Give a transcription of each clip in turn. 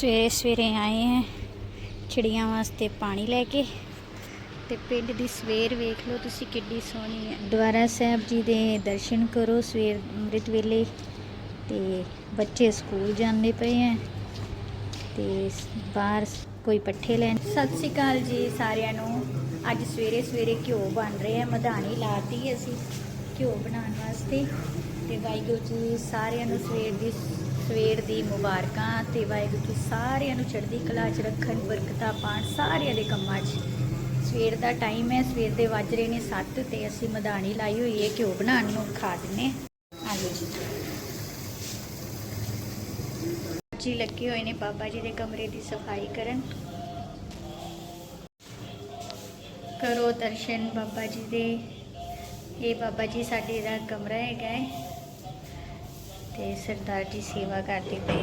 ਸਵੇਰੇ ਸਵੇਰੇ ਆਏ ਹੈ ਚਿੜੀਆਂ ਵਾਸਤੇ ਪਾਣੀ ਲੈ ਕੇ ਤੇ ਪਿੰਡ ਦੀ ਸਵੇਰ ਵੇਖ ਲਓ ਤੁਸੀਂ ਕਿੱਡੀ ਸੋਹਣੀ ਹੈ ਦੁਆਰਾ ਸਾਹਿਬ ਜੀ ਦੇ ਦਰਸ਼ਨ ਕਰੋ ਸਵੇਰ ਅੰਮ੍ਰਿਤ ਵੇਲੇ ਤੇ ਬੱਚੇ ਸਕੂਲ ਜਾਂਦੇ ਪਏ ਹੈ ਤੇ ਬਾਹਰ ਕੋਈ ਪੱਠੇ ਲੈਣ। ਸਤਿ ਸ਼੍ਰੀ ਅਕਾਲ ਜੀ ਸਾਰਿਆਂ ਨੂੰ। ਅੱਜ ਸਵੇਰੇ ਸਵੇਰੇ ਘਿਓ ਬਣ ਰਹੇ ਰਿਹਾ ਮਧਾਣੀ ਲਾਤੀ ਅਸੀਂ ਘਿਓ ਬਣਾਉਣ ਵਾਸਤੇ ਤੇ ਵਾਹਿਗੁਰੂ ਜੀ ਸਾਰਿਆਂ ਨੂੰ ਸਵੇਰ ਦੀ ਸਵੇਰ ਦੀ ਮੁਬਾਰਕਾਂ ਤੇ ਵਾਹਿਗੁਰੂ ਜੀ ਸਾਰਿਆਂ ਨੂੰ ਚੜ੍ਹਦੀ ਕਲਾ 'ਚ ਰੱਖਣ, ਬਰਕਤਾਂ ਪਾਣ ਸਾਰਿਆਂ ਦੇ ਕੰਮਾਂ 'ਚ। ਸਵੇਰ ਦਾ ਟਾਈਮ ਹੈ, ਸਵੇਰ ਦੇ ਵੱਜ ਰਹੇ ਨੇ 7 ਤੇ ਅਸੀਂ ਮਧਾਣੀ ਲਾਈ ਹੋਈ ਹੈ ਘਿਓ ਬਣਾਉਣ ਨੂੰ ਖਾ ਦਿੰਨੇ ਆਲੂ ਜੀ ਜੀ ਲੱਗੇ ਹੋਏ ਨੇ ਬਾਬਾ ਜੀ ਦੇ ਕਮਰੇ ਦੀ ਸਫ਼ਾਈ ਕਰਨ। ਕਰੋ ਦਰਸ਼ਨ ਬਾਬਾ ਜੀ ਦੇ। ਇਹ ਬਾਬਾ ਜੀ ਸਾਡੇ ਦਾ ਕਮਰਾ ਹੈਗਾ ਹੈ। ਤੇ ਸਰਦਾਰ ਜੀ ਸੇਵਾ ਕਰਦੇ ਪਏ।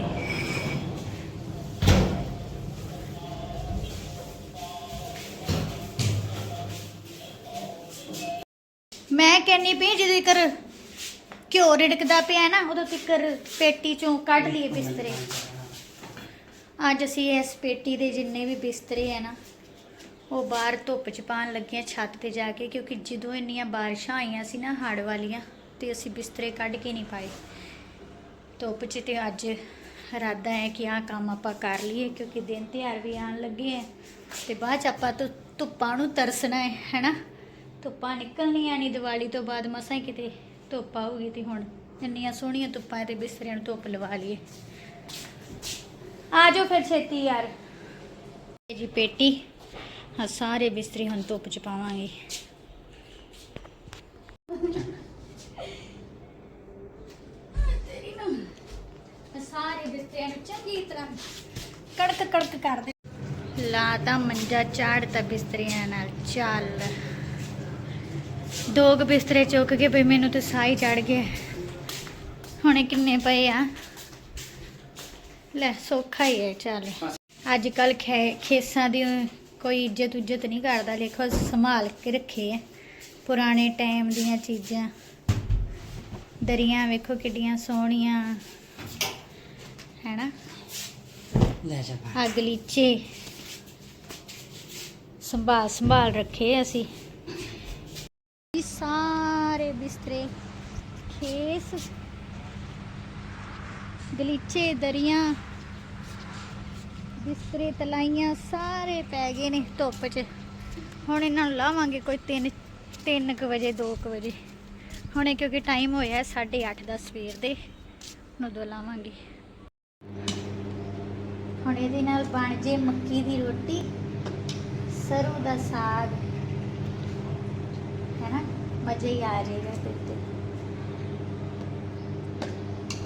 ਮੈਂ ਕਹਿੰਨੀ ਪਈ ਜਦੋਂ ਕਰ ਘਿਓ ਰਿੜਕਦਾ ਪਿਆ ਨਾ ਉਦੋਂ ਤੱਕਰ ਪੇਟੀ ਚੋਂ ਕੱਢ ਲਈਏ ਬਿਸਤਰੇ। ਅੱਜ ਅਸੀਂ ਇਸ ਪੇਟੀ ਦੇ ਜਿੰਨੇ ਵੀ ਬਿਸਤਰੇ ਹੈ ਨਾ ਉਹ ਬਾਹਰ ਧੁੱਪ ਚ ਪਾਣ ਲੱਗੇ ਛੱਤ ਤੇ ਜਾ ਕੇ ਕਿਉਂਕਿ ਜਦੋਂ ਇੰਨੀਆਂ ਬਾਰਿਸ਼ਾਂ ਆਈਆਂ ਸੀ ਨਾ ਹੜ੍ਹ ਵਾਲੀਆਂ ਤੇ ਅਸੀਂ ਬਿਸਤਰੇ ਕੱਢ ਕੇ ਨਹੀਂ ਪਾਏ। ਧੁੱਪ ਚ ਤੇ ਅੱਜ ਇਰਾਦਾ ਹੈ ਕਿ ਆਹ ਕੰਮ ਆਪਾਂ ਕਰ ਲਈਏ, ਕਿਉਂਕਿ ਦਿਨ ਤਿਉਹਾਰ ਵੀ ਆਉਣ ਲੱਗੇ ਹੈ ਤੇ ਬਾਅਦ ਚ ਆਪਾਂ ਧੁ- ਧੁੱਪਾਂ ਨੂੰ ਤਰਸਣਾ ਹੈ, ਹੈਨਾ? ਧੁੱਪਾਂ ਨਿਕਲਣੀਆਂ ਨਹੀਂ ਦੀਵਾਲੀ ਤੋਂ ਬਾਅਦ, ਮਸਾਂ ਕਿਤੇ ਧੁੱਪ ਆਊਗੀ ਤੇ ਹੁਣ ਇੰਨੀਆਂ ਸੋਹਣੀਆਂ ਧੁੱਪਾਂ ਤੇ ਬਿਸਤਰਿਆਂ ਨੂੰ ਧੁੱਪ ਲਵਾ ਲਈਏ। ਆ ਜਾਓ ਫਿਰ ਛੇਤੀ ਯਾਰ। ਜੀ ਪੇਟੀ ਹਾਂ ਸਾਰੇ ਬਿਸਤਰੇ ਹੁਣ ਧੁੱਪ ਚ ਪਾਵਾਂਗੇ। ਸਾਰੇ ਬਿਸਤਰਿਆਂ ਨੂੰ ਚੰਗੀ ਤਰ੍ਹਾਂ। ਕੜਕ ਕੜਕ ਕਰ ਦੇ। ਲਾਤਾ ਮੰਜਾ ਚਾੜਤਾ ਬਿਸਤਰਿਆਂ ਨਾਲ ਚੱਲ। ਦੋ ਕੁ ਬਿਸਤਰੇ ਚੁੱਕ ਕੇ ਭਈ ਮੈਨੂੰ ਤੇ ਸਾਹ ਚੜ ਗਿਆ। ਹੁਣੇ ਕਿੰਨੇ ਪਏ ਆ? ਲੈ, ਸੌਖਾ ਹੀ ਹੈ, ਚੱਲ। ਅੱਜ ਕੱਲ ਖੇਸਾਂ ਦੀ ਕੋਈ ਇੱਜ਼ਤ ਉੱਜਤ ਨਹੀਂ ਕਰਦਾ। ਦੇਖੋ, ਸੰਭਾਲ ਕੇ ਰੱਖੇ ਆ। ਪੁਰਾਣੇ ਟਾਈਮ ਦੀਆਂ ਚੀਜ਼ਾਂ। ਦਰੀਆਂ ਵੇਖੋ ਕਿੱਡੀਆਂ ਸੋਹਣੀਆਂ। ਹੈਨਾ? ਲੈ ਜਾ ਪਾ ਆ ਗਲੀਚੇ ਸੰਭਾਲ ਸੰਭਾਲ ਰੱਖੇ ਅਸੀਂ। ਇਹ ਸਾਰੇ ਬਿਸਤਰੇ ਖੇਸ ਗਲੀਚੇ ਦਰੀਆਂ ਬਿਸਤਰੇ ਤਲਾਈਆਂ ਸਾਰੇ ਪੈ ਗਏ ਨੇ ਧੁੱਪ 'ਚ। ਹੁਣ ਇਹਨਾਂ ਨੂੰ ਲਾਵਾਂਗੇ ਕੋਈ 3 3 ਕੁ ਵਜੇ 2 ਕੁ ਵਜੇ। ਹੁਣੇ ਕਿਉਂਕਿ ਟਾਈਮ ਹੋਇਆ 8:30 ਦਾ ਸਵੇਰ ਦੇ ਹੁਣ ਉਦੋਂ ਲਾਵਾਂਗੇ। ਹੁਣ ਇਹਦੇ ਨਾਲ ਬਣ ਜੇ ਮੱਕੀ ਦੀ ਰੋਟੀ, ਸਰੋਂ ਦਾ ਸਾਗ ਹੈ ਨਾ ਮਜ਼ਾ ਹੀ ਆ ਜਾਏਗਾ ਫਿਰ ਤੇ।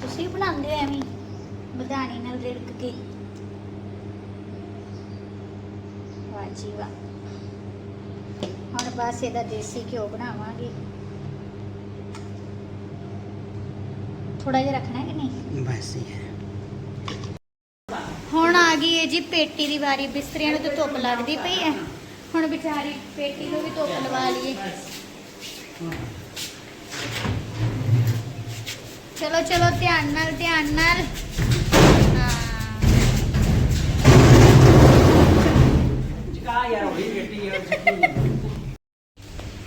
ਤੁਸੀਂ ਬਣਾਉਂਦੇ ਹੋ ਐਵੇਂ ਬਦਾਣੀ ਨਾਲ ਰਿੜਕ ਕੇ? ਵਾਹ ਜੀ ਵਾਹ। ਹੁਣ ਬਸ ਇਹਦਾ ਦੇਸੀ ਘਿਓ ਬਣਾਵਾਂਗੇ। ਥੋੜਾ ਜਿਹਾ ਰੱਖਣਾ ਕਿ ਨਹੀਂ? ਬਸ ਹੀ ਹੈ ਜੀ, ਪੇਟੀ ਦੀ ਵਾਰੀ ਬਿਸਤਰਿਆਂ ਨੂੰ ਤਾਂ ਧੁੱਪ ਲੱਗਦੀ ਪਈ ਹੈ ਹੁਣ ਵਿਚਾਰੀ ਪੇਟੀ ਨੂੰ ਵੀ ਧੁੱਪ ਲਵਾ ਲਈਏ। ਚਲੋ ਚਲੋ, ਧਿਆਨ ਨਾਲ ਧਿਆਨ ਨਾਲ।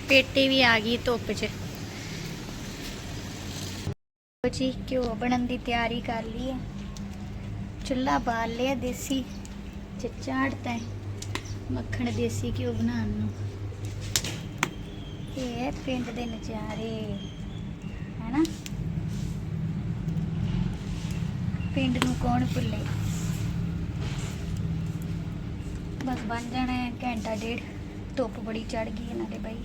ਪੇਟੀ ਵੀ ਆ ਗਈ ਧੁੱਪ 'ਚ। ਜੀ, ਘਿਓ ਬਣਨ ਦੀ ਤਿਆਰੀ ਕਰ ਲਈ ਹੈ ਚੁੱਲ੍ਹਾ ਬਾਲ ਲਿਆ ਦੇਸੀ ਚ ਚਾੜਤਾ ਮੱਖਣ ਦੇਸੀ ਘਿਓ ਬਣਾਉਣ ਨੂੰ। ਇਹ ਹੈ ਪਿੰਡ ਦੇ ਨਜ਼ਾਰੇ, ਹੈਨਾ? ਪਿੰਡ ਨੂੰ ਕੌਣ ਭੁੱਲੇ? ਬਸ ਬਣ ਜਾਣਾ ਹੈ ਘੰਟਾ ਡੇਢ, ਧੁੱਪ ਬੜੀ ਚੜ ਗਈ ਇਹਨਾਂ ਦੇ ਬਾਈ।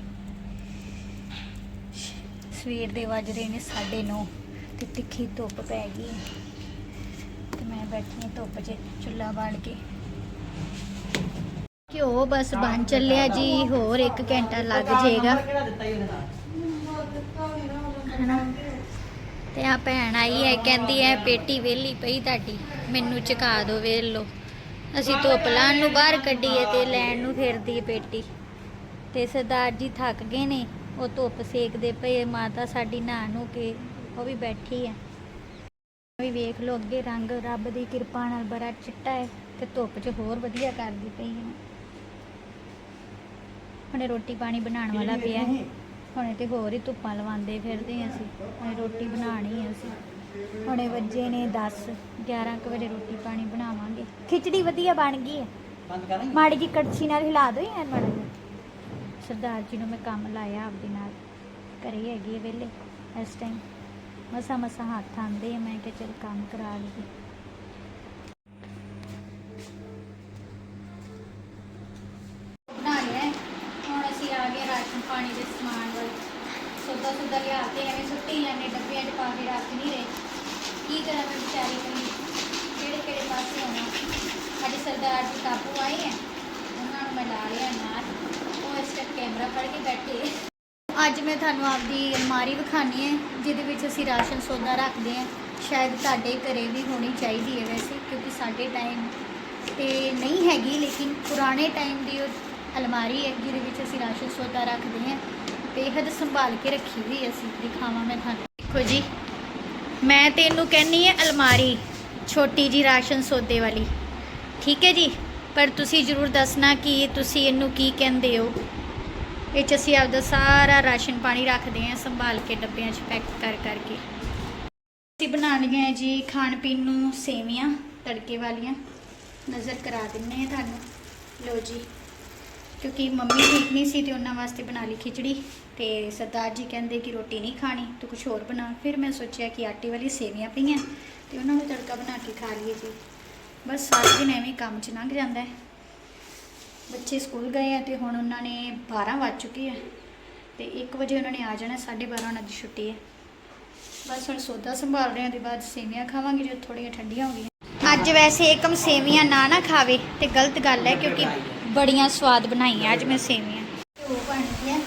ਸਵੇਰ ਦੇ ਵੱਜ ਰਹੇ ਨੇ 9:30 ਤੇ ਤਿੱਖੀ ਧੁੱਪ ਪੈ ਗਈ ਬੈਠੀ ਹਾਂ ਧੁੱਪ 'ਚ, ਚੁੱਲ੍ਹਾ ਬਾਲ ਕੇ। ਘਿਓ ਬਸ ਬਣ ਚੱਲਿਆ ਜੀ, ਹੋਰ 1 ਘੰਟਾ ਲੱਗ ਜਾਏਗਾ। ਹਨਾ? ਤੇ ਆ ਭੈਣ ਆਈ ਹੈ ਕਹਿੰਦੀ ਹੈ ਪੇਟੀ ਵਿਹਲੀ ਪਈ ਤੁਹਾਡੀ, ਮੈਨੂੰ ਚੁਕਾ ਦਿਓ ਵੇਲ ਅਸੀਂ ਧੁੱਪ ਲਾਣ ਨੂੰ ਬਾਹਰ ਕੱਢੀਏ ਤੇ ਲੈਣ ਨੂੰ ਫਿਰਦੀ ਪੇਟੀ। ਤੇ ਸਰਦਾਰ ਜੀ ਥੱਕ ਗਏ ਨੇ, ਉਹ ਧੁੱਪ ਸੇਕਦੇ ਪਏ, ਮਾਤਾ ਸਾਡੀ ਨਹਾ ਨੂੰ ਕੇ, ਉਹ ਵੀ ਬੈਠੀ ਹੈ ਵੀ ਵੇਖ ਲਓ ਅੱਗੇ ਰੰਗ ਰੱਬ ਦੀ ਕਿਰਪਾ ਨਾਲ ਬੜਾ ਚਿੱਟਾ ਹੈ ਤੇ ਧੁੱਪ 'ਚ ਹੋਰ ਵਧੀਆ ਕਰਦੀ ਪਈ ਹੈ। ਹੁਣੇ ਰੋਟੀ ਪਾਣੀ ਬਣਾਉਣ ਵਾਲਾ ਪਿਆ ਹੈ। ਹੁਣੇ ਤੇ ਹੋਰ ਹੀ ਧੁੱਪਾਂ ਲਵਾਉਂਦੇ ਫਿਰਦੇ ਹਾਂ ਅਸੀਂ। ਹੁਣੇ ਰੋਟੀ ਬਣਾਣੀ ਹੈ ਅਸੀਂ। ਹੁਣੇ ਵੱਜੇ ਨੇ 10 11 ਕੁ ਵਜੇ ਰੋਟੀ ਪਾਣੀ ਬਣਾਵਾਂਗੇ। ਖਿਚੜੀ ਵਧੀਆ ਬਣ ਗਈ ਹੈ। ਮਾੜੀ ਜੀ ਕੜਛੀ ਨਾਲ ਹਿਲਾ ਦੋ ਯਾਰ ਮਾੜਾ ਜਿਹਾ। ਸਰਦਾਰ ਜੀ ਨੂੰ ਮੈਂ ਕੰਮ ਲਾਇਆ ਆਪਦੇ ਨਾਲ। ਘਰੇ ਹੈਗੀ ਹੈ ਵਿਹਲੇ ਇਸ ਟਾਈਮ ਮਸਾ ਮਸਾ ਹੱਥ ਆਂਦੇ ਮੈਂ ਕਿਹਾ ਚਲ ਕੰਮ ਕਰਾ ਲਈਏ ਬਣਾ ਲਿਆ ਹੈ। ਹੁਣ ਅਸੀਂ ਆ ਗਏ ਰਾਸ਼ਨ ਪਾਣੀ ਦੇ ਸਮਾਨ ਵੱਲ ਸੌਦਾ ਸੁਦਾ ਲਿਆ ਕੇ ਐਵੇਂ ਸੁੱਟੀ ਜਾਂਦੇ ਡੱਬਿਆਂ 'ਚ ਪਾ ਕੇ ਰੱਖ ਨਹੀਂ ਰਹੇ ਕੀ ਕਰਾਂ ਮੈਂ ਵਿਚਾਰੀ ਕਰੀ ਕਿਹੜੇ ਕਿਹੜੇ ਪਾਸੇ ਆਉਣਾ ਅੱਜ ਸਰਦਾਰ ਜੀ ਕਾਬੂ ਆਏ ਹੈ ਉਹਨਾਂ ਨੂੰ ਮੈਂ ਲਾ ਲਿਆ ਨਾਲ ਉਹ ਇਸ ਟਾਈਮ ਕੈਮਰਾ ਫੜ ਕੇ ਬੈਠੇ ਹੈ। ਅੱਜ ਮੈਂ ਤੁਹਾਨੂੰ ਆਪਦੀ ਅਲਮਾਰੀ ਵਿਖਾਣੀ ਹੈ, ਜਿਹਦੇ ਵਿੱਚ ਅਸੀਂ ਰਾਸ਼ਨ ਸੌਦਾ ਰੱਖਦੇ ਹਾਂ। ਸ਼ਾਇਦ ਤੁਹਾਡੇ ਘਰੇ ਵੀ ਹੋਣੀ ਚਾਹੀਦੀ ਹੈ ਵੈਸੇ, ਕਿਉਂਕਿ ਸਾਡੇ ਟਾਈਮ ਤੇ ਨਹੀਂ ਹੈਗੀ, ਲੇਕਿਨ ਪੁਰਾਣੇ ਟਾਈਮ ਦੀ ਉਹ ਅਲਮਾਰੀ ਹੈ, ਜਿਹਦੇ ਵਿੱਚ ਅਸੀਂ ਰਾਸ਼ਨ ਸੌਦਾ ਰੱਖਦੇ ਹਾਂ ਬੇਹੱਦ ਸੰਭਾਲ ਕੇ ਰੱਖੀ ਹੋਈ ਅਸੀਂ। ਦਿਖਾਵਾਂ ਮੈਂ ਤੁਹਾਨੂੰ। ਦੇਖੋ ਜੀ, ਮੈਂ ਤੇ ਇਹਨੂੰ ਕਹਿੰਨੀ ਹੈ ਅਲਮਾਰੀ, ਛੋਟੀ ਜੀ ਰਾਸ਼ਨ ਸੌਦੇ ਵਾਲੀ। ਠੀਕ ਹੈ ਜੀ? ਪਰ ਤੁਸੀਂ ਜ਼ਰੂਰ ਦੱਸਣਾ ਕਿ ਤੁਸੀਂ ਇਹਨੂੰ ਕੀ ਕਹਿੰਦੇ ਹੋ। ਇਹ 'ਚ ਅਸੀਂ ਆਪਦਾ ਸਾਰਾ ਰਾਸ਼ਨ ਪਾਣੀ ਰੱਖਦੇ ਹਾਂ, ਸੰਭਾਲ ਕੇ ਡੱਬਿਆਂ 'ਚ ਪੈਕ ਕਰ ਕਰਕੇ। ਅਸੀਂ ਬਣਾ ਲਈਆਂ ਜੀ ਖਾਣ ਪੀਣ ਨੂੰ ਸੇਵੀਆਂ, ਤੜਕੇ ਵਾਲੀਆਂ। ਨਜ਼ਰ ਕਰਾ ਦਿੰਨੇ ਆ ਤੁਹਾਨੂੰ। ਲੋ ਜੀ, ਕਿਉਂਕਿ ਮੰਮੀ ਠੀਕ ਨਹੀਂ ਸੀ ਤੇ ਉਹਨਾਂ ਵਾਸਤੇ ਬਣਾ ਲਈ ਖਿਚੜੀ ਤੇ ਸਰਦਾਰ ਜੀ ਕਹਿੰਦੇ ਕਿ ਰੋਟੀ ਨਹੀਂ ਖਾਣੀ, ਤੂੰ ਕੁਝ ਹੋਰ ਬਣਾ। ਫਿਰ ਮੈਂ ਸੋਚਿਆ ਕਿ ਆਟੇ ਵਾਲੀ ਸੇਵੀਆਂ ਪਈਆਂ ਤੇ ਉਹਨਾਂ ਨੂੰ ਤੜਕਾ ਬਣਾ ਕੇ ਖਾ ਲਈਏ ਜੀ। ਬਸ ਸਾਰਾ ਦਿਨ ਐਵੇਂ ਕੰਮ 'ਚ ਲੰਘ ਜਾਂਦਾ ਹੈ। ਬੱਚੇ ਸਕੂਲ ਗਏ ਆ ਤੇ ਹੁਣ ਉਹਨਾਂ ਨੇ 12 ਵੱਜ ਚੁੱਕੇ ਆ ਤੇ 1 ਵਜੇ ਉਹਨਾਂ ਨੇ ਆ ਜਾਣਾ 12:30 ਉਹਨਾਂ ਦੀ ਛੁੱਟੀ ਹੈ ਬਸ ਹੁਣ ਸੌਦਾ ਸੰਭਾਲ ਰਹੇ ਹਾਂ ਤੇ ਬਾਅਦ ਸੇਵੀਆਂ ਖਾਵਾਂਗੇ ਜੋ ਥੋੜੀਆਂ ਠੰਡੀਆਂ ਹੋ ਗਈਆਂ। ਅੱਜ ਵੈਸੇ ਏਕਮ ਸੇਵੀਆਂ ਨਾ ਨਾ ਖਾਵੇ ਤੇ ਗਲਤ ਗੱਲ ਹੈ ਕਿਉਂਕਿ ਬੜੀਆਂ ਸਵਾਦ ਬਣਾਈਆਂ ਅੱਜ ਮੈਂ ਸੇਵੀਆਂ ਉਹ ਬਣ ਗਿਆ।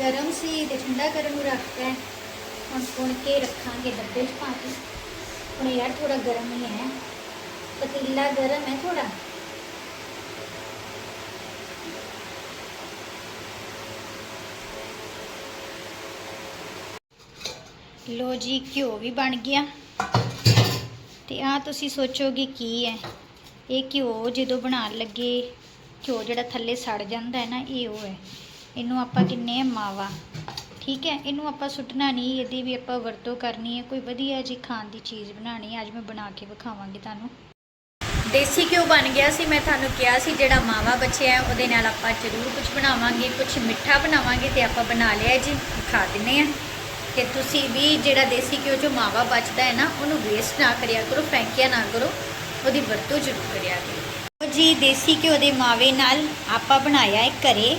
ਗਰਮ ਸੀ ਤੇ ਠੰਡਾ ਕਰਨ ਨੂੰ ਰੱਖਤਾ ਹੁਣ ਸੁਣ ਕੇ ਰੱਖਾਂਗੇ ਡੱਬੇ 'ਚ ਪਾ ਕੇ। ਹੁਣ ਯਾਰ ਥੋੜਾ ਗਰਮ ਹੀ ਹੈ। ਪਤੀਲਾ ਗਰਮ ਹੈ ਥੋੜਾ ਲੋ ਜੀ, ਘਿਓ ਵੀ ਬਣ ਗਿਆ। ਤੇ ਆ ਤੁਸੀਂ ਸੋਚੋਗੇ ਕੀ ਹੈ? ਇਹ ਘਿਓ ਜਦੋਂ ਬਣਾਉਣ ਲੱਗੇ, ਘਿਓ ਜਿਹੜਾ ਥੱਲੇ ਸੜ ਜਾਂਦਾ ਹੈ ਨਾ, ਇਹ ਉਹ ਹੈ। ਇਹਨੂੰ ਆਪਾਂ ਕਿੰਨੇ ਮਾਵਾ। ਠੀਕ ਹੈ, ਇਹਨੂੰ ਆਪਾਂ ਸੁੱਟਣਾ ਨਹੀਂ, ਇਹਦੀ ਵੀ ਆਪਾਂ ਵਰਤੋਂ ਕਰਨੀ ਹੈ। ਕੋਈ ਵਧੀਆ ਜੀ ਖਾਣ ਦੀ ਚੀਜ਼ ਬਣਾਉਣੀ ਹੈ। ਅੱਜ ਮੈਂ ਬਣਾ ਕੇ ਵਿਖਾਵਾਂਗੀ ਤੁਹਾਨੂੰ। ਦੇਸੀ ਘਿਓ ਬਣ ਗਿਆ ਸੀ, ਮੈਂ ਤੁਹਾਨੂੰ ਕਿਹਾ ਸੀ, ਜਿਹੜਾ ਮਾਵਾ ਬਚਿਆ ਉਹਦੇ ਨਾਲ ਆਪਾਂ ਜ਼ਰੂਰ ਕੁਝ ਬਣਾਵਾਂਗੇ ਕੁਝ ਮਿੱਠਾ ਬਣਾਵਾਂਗੇ ਤੇ ਆਪਾਂ ਬਣਾ ਲਿਆ ਜੀ, ਖਾ ਦਿੰਨੇ ਆ ਕਿ ਤੁਸੀਂ ਵੀ ਜਿਹੜਾ ਦੇਸੀ ਘਿਓ ਜੋ ਮਾਵਾ ਬਚਦਾ ਹੈ ਨਾ, ਉਹਨੂੰ ਵੇਸਟ ਨਾ ਕਰਿਆ ਕਰੋ, ਫੈਂਕਿਆ ਨਾ ਕਰੋ, ਉਹਦੀ ਵਰਤੋਂ ਜ਼ਰੂਰ ਕਰਿਆ ਕਰੋ। ਜੀ, ਦੇਸੀ ਘਿਓ ਦੇ ਮਾਵੇ ਨਾਲ ਆਪਾਂ ਬਣਾਇਆ ਹੈ ਘਰੇ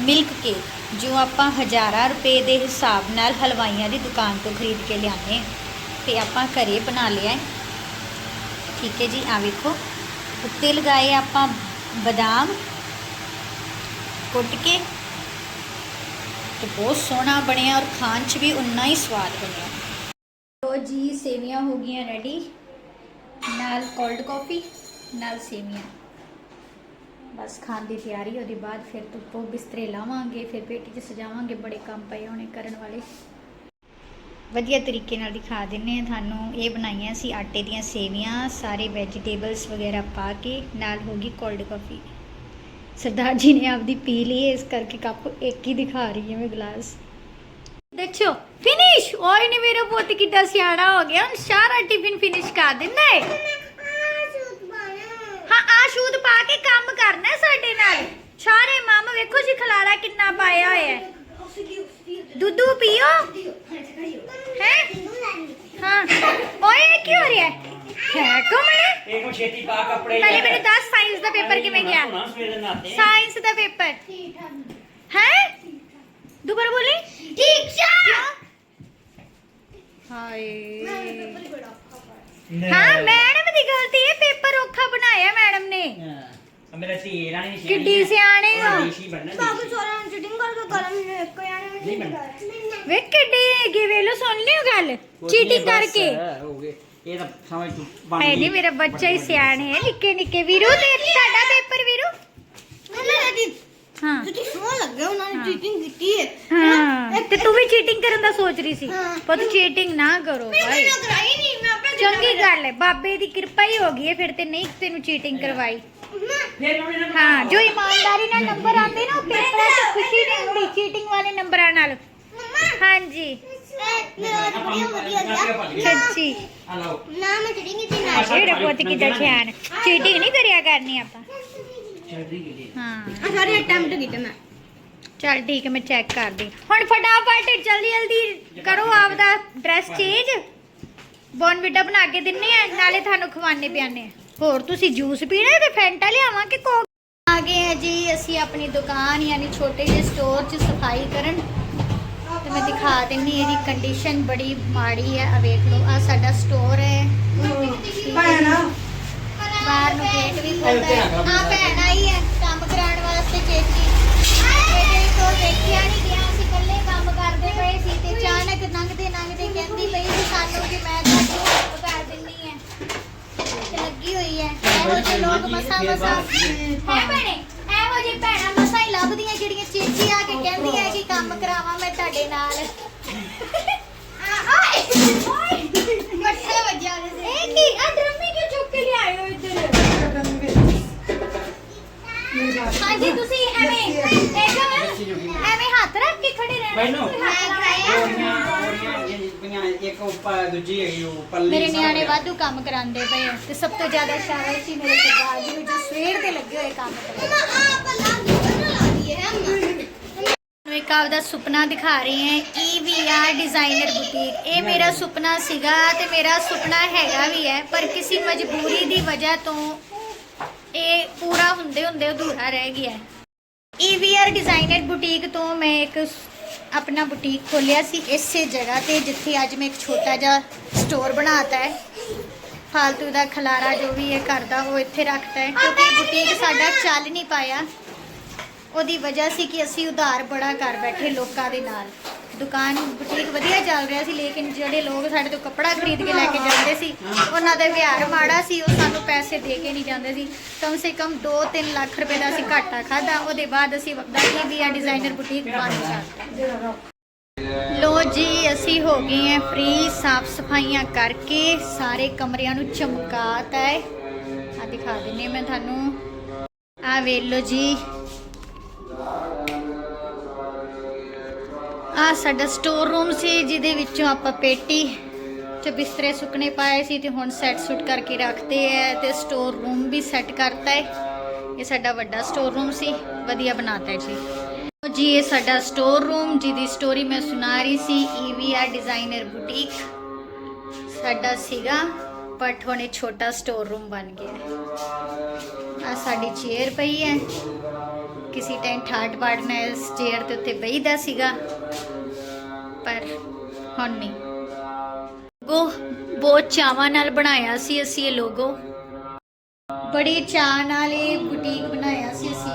ਮਿਲਕ ਕੇਕ ਜੋ ਆਪਾਂ ਹਜ਼ਾਰਾਂ ਰੁਪਏ ਦੇ ਹਿਸਾਬ ਨਾਲ ਹਲਵਾਈਆਂ ਦੀ ਦੁਕਾਨ ਤੋਂ ਖਰੀਦ ਕੇ ਲਿਆਉਂਦੇ ਹਾਂ। ਤੇ ਆਪਾਂ ਘਰੇ ਬਣਾ ਲਿਆ ਹੈ। ਠੀਕ ਹੈ ਜੀ ਆ ਵੇਖੋ, ਉੱਤੇ ਲਗਾਏ ਆਪਾਂ ਬਦਾਮ ਕੁੱਟ ਕੇ ਤੇ ਬਹੁਤ ਸੋਹਣਾ ਬਣਿਆ ਔਰ ਖਾਣ 'ਚ ਵੀ ਉਨਾ ਹੀ ਸਵਾਦ ਬਣਿਆ। ਲੋ ਜੀ, ਸੇਵੀਆਂ ਹੋ ਗਈਆਂ ਰੈਡੀ ਨਾਲ ਕੋਲਡ ਕਾਫੀ ਨਾਲ ਸੇਵੀਆਂ। ਬਸ ਖਾਣ ਦੀ ਤਿਆਰੀ, ਉਹਦੇ ਬਾਅਦ ਫਿਰ ਧੁੱਪੋਂ ਬਿਸਤਰੇ ਲਾਵਾਂਗੇ, ਫਿਰ ਪੇਟੀ 'ਚ ਸਜਾਵਾਂਗੇ, ਬੜੇ ਕੰਮ ਪਏ ਹੋਣੇ ਕਰਨ ਵਾਲੇ। ਵਧੀਆ ਤਰੀਕੇ ਨਾਲ ਦਿਖਾ ਦਿੰਨੇ ਆ ਤੁਹਾਨੂੰ। ਇਹ ਬਣਾਈਆਂ ਸੀ ਆਟੇ ਦੀਆਂ ਸੇਵੀਆਂ, ਸਾਰੇ ਵੈਜੀਟੇਬਲਸ ਵਗੈਰਾ ਪਾ ਕੇ, ਨਾਲ ਹੋਗੀ ਕੋਲਡ ਕਾਫੀ ਸਰਦਾਰ ਜੀ ਨੇ ਆਪਦੀ ਪੀ ਲਈ ਹੈ, ਇਸ ਕਰਕੇ ਕੱਪ ਇੱਕ ਹੀ ਦਿਖਾ ਰਹੀ ਹੈ ਮੈਂ ਗਲਾਸ। ਦੇਖੋ ਫਿਨਿਸ਼ ਓਏ ਨਹੀਂ ਮੇਰਾ ਪੁੱਤ ਕਿੱਡਾ ਸਿਆਣਾ ਹੋ ਗਿਆ। ਹੁਣ ਸਾਰਾ ਟਿਫਿਨ ਫਿਨਿਸ਼ ਕਰ ਦਿੰਦਾ ਹੈ ਹਾਂ ਆ ਸ਼ੂਦ ਪਾ ਕੇ ਕੰਮ ਕਰਨਾ ਹੈ ਸਾਡੇ ਸਾਰੇ ਮਾਮ ਵੇਖੋ ਜੀ ਖਲਾਰਾ ਕਿੰਨਾ ਪਾਇਆ ਹੋਇਆ ਹੈ। ਦੁੱਧੂ ਪੀਓ। ਹੈ? ਹਾਂ। ਓਏ ਕੀ ਹੋ ਰਿਹਾ ਹੈ? ਹੈ ਕੋਮਲ ਇਹ ਕੋ ਛੇਤੀ ਪਾ ਕੱਪੜੇ ਪਹਿਲੇ ਮੈਨੂੰ ਦੱਸ ਸਾਇੰਸ ਦਾ ਪੇਪਰ ਕਿਵੇਂ ਗਿਆ ਸੋਹਣਾ ਸਵੇਰੇ ਨਾਤੇ ਸਾਇੰਸ ਦਾ ਪੇਪਰ ਹੈ ਦੁਬਾਰਾ ਬੋਲੀ ਠੀਕ ਹਾਏ ਹਾਂ ਮੈਡਮ ਦੀ ਗਲਤੀ ਹੈ ਪੇਪਰ ਔਖਾ ਬਣਾਇਆ ਮੈਡਮ ਨੇ ਹਾਂ ਮੇਰਾ ਧੀ ਰਾਣੀ ਨਿਸ਼ਾਨੀ ਕਿੱਡੀ ਸਿਆਣੇ ਹੋ ਦੇਸ਼ੀ ਬਣਨਾ ਦੇਸ਼ੀ। ਨਹੀਂ ਬਣਨਾ ਵੇ ਕਿੱਡੇ ਹੈਗੇ ਵੇਲੋ ਸੁਣ ਲਿਓ ਗੱਲ ਕੁਝ ਚੀਟਿੰਗ ਨਹੀਂ, ਬਸ, ਕਰਕੇ ਹੋ ਗਏ ਇਹ ਤਾਂ ਸਮਝ ਤੂੰ ਬਣ ਹੈ ਗਈ। ਨਹੀਂ ਮੇਰਾ ਬੱਚਾ ਹੀ ਸਿਆਣੇ ਹੈ ਨਿੱਕੇ ਨਿੱਕੇ ਵੀਰੂ ਤੇ ਤੁਹਾਡਾ ਪੇਪਰ ਵੀਰੂ। ਹਾਂ। ਤੁਸੀਂ ਸੋਹਣ ਲੱਗੇ ਉਹਨਾਂ ਨੇ ਚੀਟਿੰਗ ਕੀਤੀ ਹੈ। ਹਾਂ ਤੇ ਤੂੰ ਵੀ ਚੀਟਿੰਗ ਕਰਨ ਦਾ ਸੋਚ ਰਹੀ ਸੀ। ਹਾਂ। ਪਰ ਤੂੰ ਚੀਟਿੰਗ ਨਾ ਕਰੋ ਭਾਈ। ਮੈਂ ਕਰਾਈ ਨਹੀਂ ਮੈਂ ਆਪਣਾ ਚੰਗੀ ਗੱਲ ਹੈ ਬਾਬੇ ਦੀ ਕਿਰਪਾ ਹੀ ਹੋ ਗਈ ਹੈ ਫਿਰ ਤੇ ਨਹੀਂ ਤੈਨੂੰ ਚੀਟਿੰਗ ਕਰਵਾਈ। ਫਿਰ ਉਹਨੇ ਨਾ ਹਾਂ ਜੋ ਇਮਾਨਦਾਰੀ ਨਾਲ ਨੰਬਰ ਆਉਂਦੇ ਨਾ ਉਹ ਪੇਪਰਾਂ 'ਚ ਖੁਸ਼ੀ ਨਹੀਂ ਹੁੰਦੀ ਚੀਟਿੰਗ ਵਾਲੇ ਨੰਬਰਾਂ ਨਾਲ। ਹਾਂਜੀ। ਸੱਚੀ। ਨਾ ਮੈਂ ਚੜੀਂਗੀ ਤੇ ਆ ਜਿਹੜਾ ਪੁੱਤ ਕਿਦਾਂ ਛਿਆਣ ਚੀਟਿੰਗ ਨਹੀਂ ਕਰਿਆ ਕਰਨੀ ਆਪਾਂ। ਚੜਦੀ ਗਈ ਹਾਂ। ਆ ਸਾਰੇ ਅਟੈਂਪਟ ਕੀਤੇ ਮੈਂ। ਚਲ ਠੀਕ ਹੈ ਮੈਂ ਚੈੱਕ ਕਰਦੀ। ਹੁਣ ਫਟਾਫਟ ਜਲਦੀ ਜਲਦੀ ਕਰੋ ਆਪਦਾ ਡਰੈਸ ਚੇਂਜ ਬੋਨਵੀਟਾ ਬਣਾ ਕੇ ਦਿੰਨੇ ਆ ਨਾਲੇ ਤੁਹਾਨੂੰ ਖਵਾਣੇ ਹੋਰ ਤੁਸੀਂ ਜੂਸ ਪੀਣਾ ਹੈ ਤੇ ਫੈਂਟਾ ਲਿਆਵਾਂ ਕਿ ਕੋਕ? ਆ ਗਏ ਆ ਜੀ ਅਸੀਂ ਆਪਣੀ ਦੁਕਾਨ ਯਾਨੀ ਛੋਟੇ ਜਿਹੇ ਸਟੋਰ 'ਚ ਸਫ਼ਾਈ ਕਰਨ। ਤੇ ਮੈਂ ਦਿਖਾ ਦਿੰਨੀ ਇਹਦੀ ਕੰਡੀਸ਼ਨ ਬੜੀ ਮਾੜੀ ਹੈ ਆ ਵੇਖ ਲਓ ਆ ਸਾਡਾ ਸਟੋਰ ਹੈ। ਭੈਣਾ। ਬਾਹਰ ਨੂੰ ਗੇਟ ਵੀ ਖੁੱਲਦਾ ਹੈ। ਆ ਭੈਣ ਆਈ ਹੈ ਕੰਮ ਕਰਾਉਣ ਵਾਸਤੇ ਚੇਚੀ ਇਹਦੇ ਤੋਂ ਦੇਖਿਆ ਨਹੀਂ ਗਿਆ ਅਸੀਂ ਇਕੱਲੇ ਕੰਮ ਕਰਦੇ ਪਏ ਸੀ ਤੇ ਅਚਾਨਕ ਲੰਘਦੇ ਲੰਘਦੇ ਕਹਿੰਦੀ ਪਈ ਸੀ ਸਾਨੂੰ ਕਿ ਮੈਂ ਤੁਹਾਡੀ ਹੈਲਪ ਕਰ ਦਿੰਨੀ ਹੈ। ਤੇ ਲੱਗੀ ਹੋਈ ਹੈ। ਇਹੋ ਜਿਹੇ ਲੋਕ ਮਸਾ ਮਸਾ ਹੈ ਭੈਣੇ। ਇਹੋ ਜਿਹੇ ਭੈਣਾਂ ਮਸਾ ਹੀ ਲੱਭਦੀਆਂ ਜਿਹੜੀਆਂ ਚੇਚੀ ਆ ਕੇ ਕਹਿੰਦੀਆਂ ਕਿ ਕੰਮ ਕਰਾਵਾਂ ਮੈਂ ਤੁਹਾਡੇ ਨਾਲ। ਆਏ। ਓਏ ਮੱਠੇ ਵੱਜਿਆ ਦੇ ਇਹ ਕੀ? ਆ ਡਰਮੀ ਕਿਉਂ ਚੁੱਕ ਕੇ ਲਿਆਏ ਹੋ ਇੱਧਰ? ਹਾਂਜੀ ਤੁਸੀਂ ਐਵੇਂ ਦੇਖੋ ਐਵੇਂ ਹੱਥ ਰੱਖ ਕੇ ਖੜੇ ਰਹਿਣਾ ਮੈਨੂੰ? ਕੋਈ ਹੱਥ ਲਾਇਆ ਕੋਰੀਆਂ ਕੋਰੀਆਂ ਜਿਹੜੀ ਪਈਆਂ ਇੱਕ ਉੱਪਰ ਦੂਜੀ ਹੈਗੀ ਉਹ ਪੱਲੀ ਮੇਰੇ ਨਿਆਣੇ ਦੇ। ਵਾਧੂ ਕੰਮ ਕਰਾਉਂਦੇ ਪਏ ਆ ਤੇ ਸਭ ਤੋਂ ਜ਼ਿਆਦਾ ਸ਼ਾਬਾਸ਼ੀ ਮੇਰੇ ਸਰਦਾਰ ਜੀ ਨੂੰ ਜੋ ਸਵੇਰ ਦੇ ਲੱਗੇ ਹੋਏ ਕੰਮ ਇੱਕ ਆਪਦਾ ਸੁਪਨਾ ਦਿਖਾ ਰਹੀ ਹਾਂ E V R designer boutique ਇਹ ਮੇਰਾ ਸੁਪਨਾ ਸੀਗਾ ਤੇ ਮੇਰਾ ਸੁਪਨਾ ਹੈਗਾ ਵੀ ਹੈ ਪਰ ਕਿਸੇ ਮਜਬੂਰੀ ਦੀ ਵਜ੍ਹਾ ਤੋਂ ਇਹ ਪੂਰਾ ਹੁੰਦੇ ਹੁੰਦੇ ਅਧੂਰਾ ਰਹਿ ਗਿਆ ਹੈ। ਈ ਆਰ ਡਿਜ਼ਾਈਨਰ ਬੁਟੀਕ ਤੋਂ ਮੈਂ ਇੱਕ ਆਪਣਾ ਬੁਟੀਕ ਖੋਲਿਆ ਸੀ ਇਸੇ ਜਗ੍ਹਾ ਤੇ, ਜਿੱਥੇ ਅੱਜ ਮੈਂ ਇੱਕ ਛੋਟਾ ਜਿਹਾ ਸਟੋਰ ਬਣਾਤਾ ਹੈ। ਫਾਲਤੂ ਦਾ ਖਲਾਰਾ ਜੋ ਵੀ ਹੈ ਘਰ ਦਾ ਉਹ ਇੱਥੇ ਰੱਖਤਾ ਹੈ, ਕਿਉਂਕਿ ਬੁਟੀਕ ਸਾਡਾ ਚੱਲ ਨਹੀਂ ਪਾਇਆ। ਉਹਦੀ ਵਜ੍ਹਾ ਸੀ ਕਿ ਅਸੀਂ ਉਧਾਰ ਬੜਾ ਕਰ ਬੈਠੇ ਲੋਕਾਂ ਦੇ ਨਾਲ। ਦੁਕਾਨ ਬੁਟੀਕ ਵਧੀਆ ਚੱਲ ਰਿਹਾ ਸੀ, ਲੇਕਿਨ ਜਿਹੜੇ ਲੋਕ ਸਾਡੇ ਤੋਂ ਕੱਪੜਾ ਖਰੀਦ ਕੇ ਲੈ ਕੇ ਜਾਂਦੇ ਸੀ, ਉਹਨਾਂ ਦਾ ਵਿਹਾਰ ਮਾੜਾ ਸੀ, ਉਹ ਸਾਨੂੰ ਪੈਸੇ ਦੇ ਕੇ ਨਹੀਂ ਜਾਂਦੇ ਸੀ। ਕਮ ਸੇ ਕਮ 2-3 ਲੱਖ ਰੁਪਏ ਦਾ ਅਸੀਂ ਘਾਟਾ ਖਾਦਾ ਉਹਦੇ ਬਾਅਦ ਅਸੀਂ ਵਕਦਾ ਵੀ ਆ ਡਿਜ਼ਾਈਨਰ ਬੁਟੀਕ ਬੰਦ ਕਰਤਾ ਲੋ ਜੀ, ਅਸੀਂ ਹੋ ਗਏ ਹਾਂ ਫ੍ਰੀ ਸਾਫ਼ ਸਫਾਈਆਂ ਕਰਕੇ ਸਾਰੇ ਕਮਰਿਆਂ ਨੂੰ ਚਮਕਾਤਾ ਹੈ। ਆ ਦਿਖਾ ਦਿੰਨੀ ਮੈਂ ਤੁਹਾਨੂੰ। ਆ ਵੇਖ ਲਓ ਜੀ। ਆ ਸਾਡਾ ਸਟੋਰ ਰੂਮ ਸੀ, ਜਿਹਦੇ ਵਿੱਚੋਂ ਆਪਾਂ ਪੇਟੀ ਚ ਬਿਸਤਰੇ ਸੁੱਕਣੇ ਪਾਏ ਸੀ ਤੇ ਹੁਣ ਸੈੱਟ ਸੁੱਟ ਕਰਕੇ ਰੱਖਦੇ ਐ ਤੇ ਸਟੋਰ ਰੂਮ ਵੀ ਸੈੱਟ ਕਰਤਾ ਹੈ ਇਹ ਸਾਡਾ ਵੱਡਾ ਸਟੋਰ ਰੂਮ ਸੀ, ਵਧੀਆ ਬਣਾਤਾ ਹੈ ਜੀ ਜੀ, ਇਹ ਸਾਡਾ ਸਟੋਰ ਰੂਮ ਜਿਹਦੀ ਸਟੋਰੀ ਮੈਂ ਸੁਣਾ ਰਹੀ ਸੀ ਈਵੀਆਰ ਡਿਜ਼ਾਈਨਰ ਬੁਟੀਕ ਸਾਡਾ ਸੀਗਾ ਬਟ ਹੁਣ ਇਹ ਛੋਟਾ ਸਟੋਰ ਰੂਮ ਬਣ ਗਿਆ। ਆ ਸਾਡੀ ਚੇਅਰ ਪਈ ਹੈ। ਕਿਸੇ ਟਾਈਮ ਠਾਠ ਬਾੜਨਾ ਇਸ ਚੇਅਰ ਦੇ ਉੱਤੇ ਬਈਦਾ ਸੀਗਾ। ਪਰ ਹੁਣ ਨਹੀਂ। ਲੋਗੋ ਬਹੁਤ ਚਾਵਾਂ ਨਾਲ ਬਣਾਇਆ ਸੀ ਅਸੀਂ ਇਹ ਲੋਗੋ ਬੜੇ ਚਾਅ ਨਾਲ ਇਹ ਬੁਟੀਕ ਬਣਾਇਆ ਸੀ ਅਸੀਂ।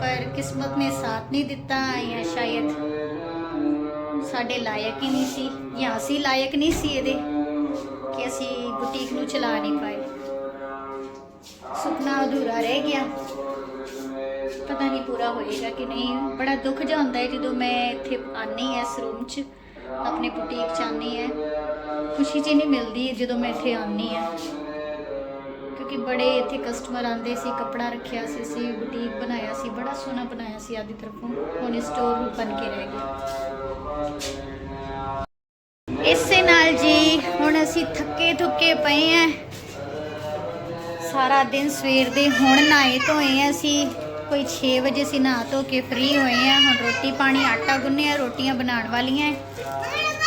ਪਰ ਕਿਸਮਤ ਨੇ ਸਾਥ ਨਹੀਂ ਦਿੱਤਾ ਜਾਂ ਸ਼ਾਇਦ ਸਾਡੇ ਲਾਇਕ ਹੀ ਨਹੀਂ ਸੀ ਜਾਂ ਅਸੀਂ ਲਾਇਕ ਨਹੀਂ ਸੀ ਇਹਦੇ ਕਿ ਅਸੀਂ ਬੁਟੀਕ ਨੂੰ ਚਲਾ ਨਹੀਂ ਪਾਏ। ਸੁਪਨਾ ਅਧੂਰਾ ਰਹਿ ਗਿਆ। ਪਤਾ ਨਹੀਂ ਪੂਰਾ ਹੋਏਗਾ ਕਿ ਨਹੀਂ। ਬੜਾ ਦੁੱਖ ਜਿਹਾ ਹੁੰਦਾ ਹੈ ਜਦੋਂ ਮੈਂ ਇੱਥੇ ਆਨੀ ਐ ਇਸ ਰੂਮ 'ਚ, ਆਪਣੇ ਬੁਟੀਕ 'ਚ ਆਨੀ ਹੈ। ਖੁਸ਼ੀ ਜੀ ਨਹੀਂ ਮਿਲਦੀ ਜਦੋਂ ਮੈਂ ਇੱਥੇ ਆਨੀ ਹੈ। ਕਿਉਂਕਿ ਬੜੇ ਇੱਥੇ ਕਸਟਮਰ ਆਉਂਦੇ ਸੀ, ਕੱਪੜਾ ਰੱਖਿਆ ਸੀ, ਅਸੀਂ ਬੁਟੀਕ ਬਣਾਇਆ ਸੀ, ਬੜਾ ਸੋਹਣਾ ਬਣਾਇਆ ਸੀ ਆਦੀ ਤਰਫੋਂ। ਹੁਣ ਸਟੋਰ ਬਣ ਕੇ ਰਹਿ ਗਿਆ ਇਸੇ ਨਾਲ ਜੀ, ਹੁਣ ਅਸੀਂ ਥੱਕੇ ਥੁੱਕੇ ਪਏ ਆਂ ਸਾਰਾ ਦਿਨ ਸਵੇਰ ਦੇ ਹੁਣ ਨਹਾਏ ਧੋਏ ਅਸੀਂ। ਕੋਈ 6 ਵਜੇ ਅਸੀਂ ਨਹਾ ਧੋ ਕੇ ਫ੍ਰੀ ਹੋਏ ਆ ਹੁਣ ਰੋਟੀ ਪਾਣੀ, ਆਟਾ ਗੁੰਨਿਆ, ਰੋਟੀਆਂ ਬਣਾਉਣ ਵਾਲੀਆਂ ਹੈ।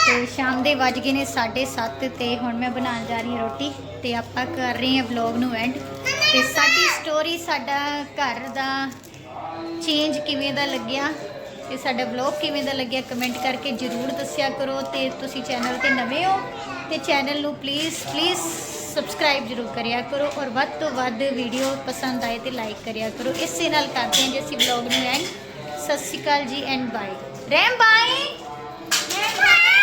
ਤੇ ਸ਼ਾਮ ਦੇ ਵੱਜ ਗਏ ਨੇ 7:30 ਤੇ ਹੁਣ ਮੈਂ ਬਣਾਉਣ ਜਾ ਰਹੀ ਹਾਂ ਰੋਟੀ ਤੇ ਆਪਾਂ ਕਰ ਰਹੇ ਹਾਂ ਵਲੌਗ ਨੂੰ ਐਂਡ ਤੇ ਸਾਡੀ ਸਟੋਰੀ ਸਾਡਾ ਘਰ ਦਾ ਚੇਂਜ ਕਿਵੇਂ ਦਾ ਲੱਗਿਆ ਤੇ ਸਾਡਾ ਵਲੌਗ ਕਿਵੇਂ ਦਾ ਲੱਗਿਆ ਕਮੈਂਟ ਕਰਕੇ ਜਰੂਰ ਦੱਸਿਆ ਕਰੋ ਤੇ ਤੁਸੀਂ ਚੈਨਲ ਤੇ ਨਵੇਂ ਹੋ ਤੇ ਚੈਨਲ ਨੂੰ ਪਲੀਜ਼ ਪਲੀਜ਼ ਸਬਸਕ੍ਰਾਈਬ ਜਰੂਰ ਕਰਿਆ ਕਰੋ ਔਰ ਵੱਧ ਤੋਂ ਵੱਧ ਵੀਡੀਓ ਪਸੰਦ ਆਏ ਤੇ ਲਾਈਕ ਕਰਿਆ ਕਰੋ। ਇਸੇ ਨਾਲ ਕਰਦੇ ਹਾਂ ਜੀ ਅਸੀਂ ਵਲੌਗ ਨੂੰ ਐਂਡ ਸਤਿ ਸ਼੍ਰੀ ਅਕਾਲ ਜੀ and bye Ram bye. Bye.